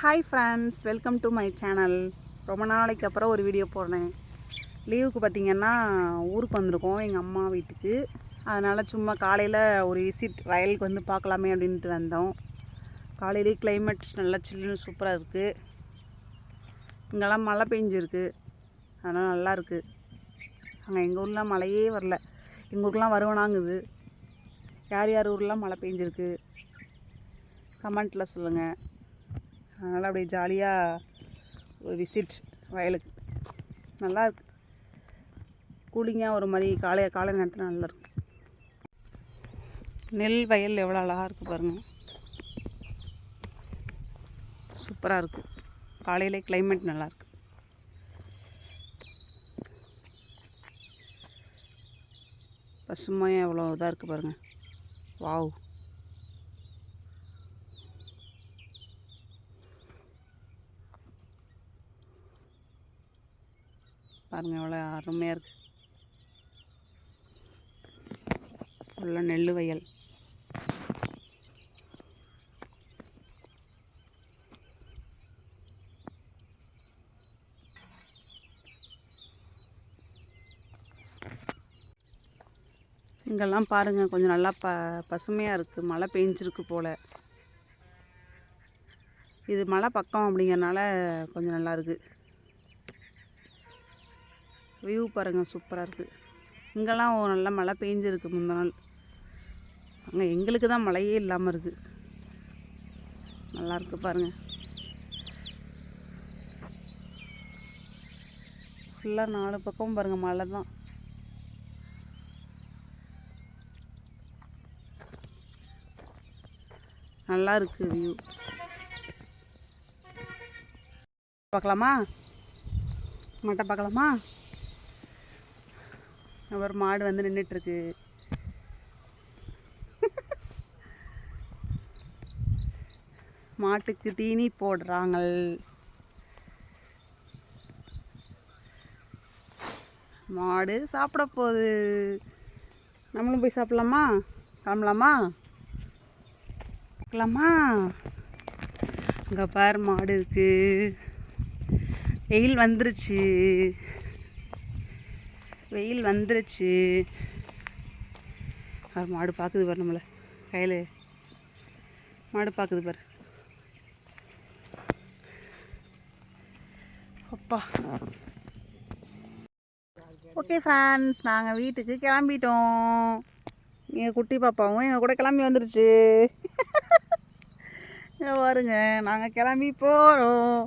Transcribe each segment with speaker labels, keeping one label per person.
Speaker 1: Hi friends welcome to my channel ரொம்ப நாளைக்கு அப்புறம் ஒரு வீடியோ போடுறேன். லீவுக்கு பார்த்தீங்கன்னா ஊருக்கு வந்திருக்கோம் எங்கள் அம்மா வீட்டுக்கு. அதனால் சும்மா காலையில் ஒரு விசிட் வயலுக்கு வந்து பார்க்கலாமே அப்படின்ட்டு வந்தோம். காலையிலேயே கிளைமேட் நல்லா சில்லுன்னு சூப்பராக இருக்குது இங்கெல்லாம் மழை பெஞ்சிருக்கு. அதனால் நல்லாயிருக்கு அங்கே எங்கள் ஊர்லாம் மழையே வரல. எங்கள் ஊருக்கெலாம் வருவனாங்குது. யார் யார் ஊர்லாம் மழை பெஞ்சிருக்கு? கமெண்ட்டில் சொல்லுங்கள் அதனால் அப்படியே ஜாலியாக ஒரு விசிட் வயலுக்கு. நல்லா இருக்கு. கூலிங்காக ஒரு மாதிரி காலை காலை நேரத்தில் நல்லா நெல் வயல் எவ்வளோ அழகாக இருக்குது பாருங்கள் சூப்பராக இருக்குது காலையிலே கிளைமேட் நல்லாயிருக்கு பசுமையாக எவ்வளோ இதாக இருக்குது பாருங்கள் வாவ். பாருங்கள் எவ்வளோ அருமையாக இருக்குது ஃபுல்லாக நெல் வயல். இங்கெல்லாம் பாருங்கள் கொஞ்சம் நல்லா ப பசுமையாக இருக்குது மழை பெஞ்சிருக்கு போல். இது மழை பக்கம் அப்படிங்கிறனால கொஞ்சம் நல்லா இருக்குது வியூ பாருங்கள் சூப்பராக இருக்குது இங்கெல்லாம் நல்லா மழை பெஞ்சிருக்கு முந்தின நாள். அங்கே எங்களுக்கு தான் மழையே இல்லாமல் இருக்குது நல்லாயிருக்கு பாருங்கள் ஃபுல்லாக நாலு பக்கம் பாருங்கள் மழை தான். நல்லா இருக்குது வியூ பார்க்கலாமா? மட்டை பார்க்கலாமா? ஒரு மாடு வந்து நின்றுட்டுருக்கு மாட்டுக்கு தீனி போடுறாங்க மாடு சாப்பிட போகுது. நம்மளும் போய் சாப்பிட்லாமா? கிளம்பலாமா? கிளம்பலாமா அங்கே பார் மாடு இருக்கு. வெயில் வந்துருச்சு. வெயில் வந்துருச்சு. அவர் மாடு பார்க்குது பாரு நம்மளை. கையில் மாடு பார்க்குது பாரு. அப்பா. ஓகே ஃப்ரெண்ட்ஸ் நாங்கள் வீட்டுக்கு கிளம்பிட்டோம். எங்கள் குட்டி பாப்பாவும் எங்கள் கூட கிளம்பி வந்துருச்சு. வருங்க நாங்கள் கிளம்பி போகிறோம்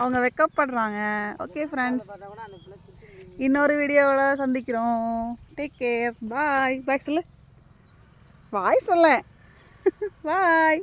Speaker 1: அவங்க வெக்கப்படுறாங்க. ஓகே ஃப்ரெண்ட்ஸ் இன்னொரு வீடியோவில் சந்திக்கிறோம். டேக் கேர் பாய் பாய் சொல்லு. பாய் சொல்ல பாய்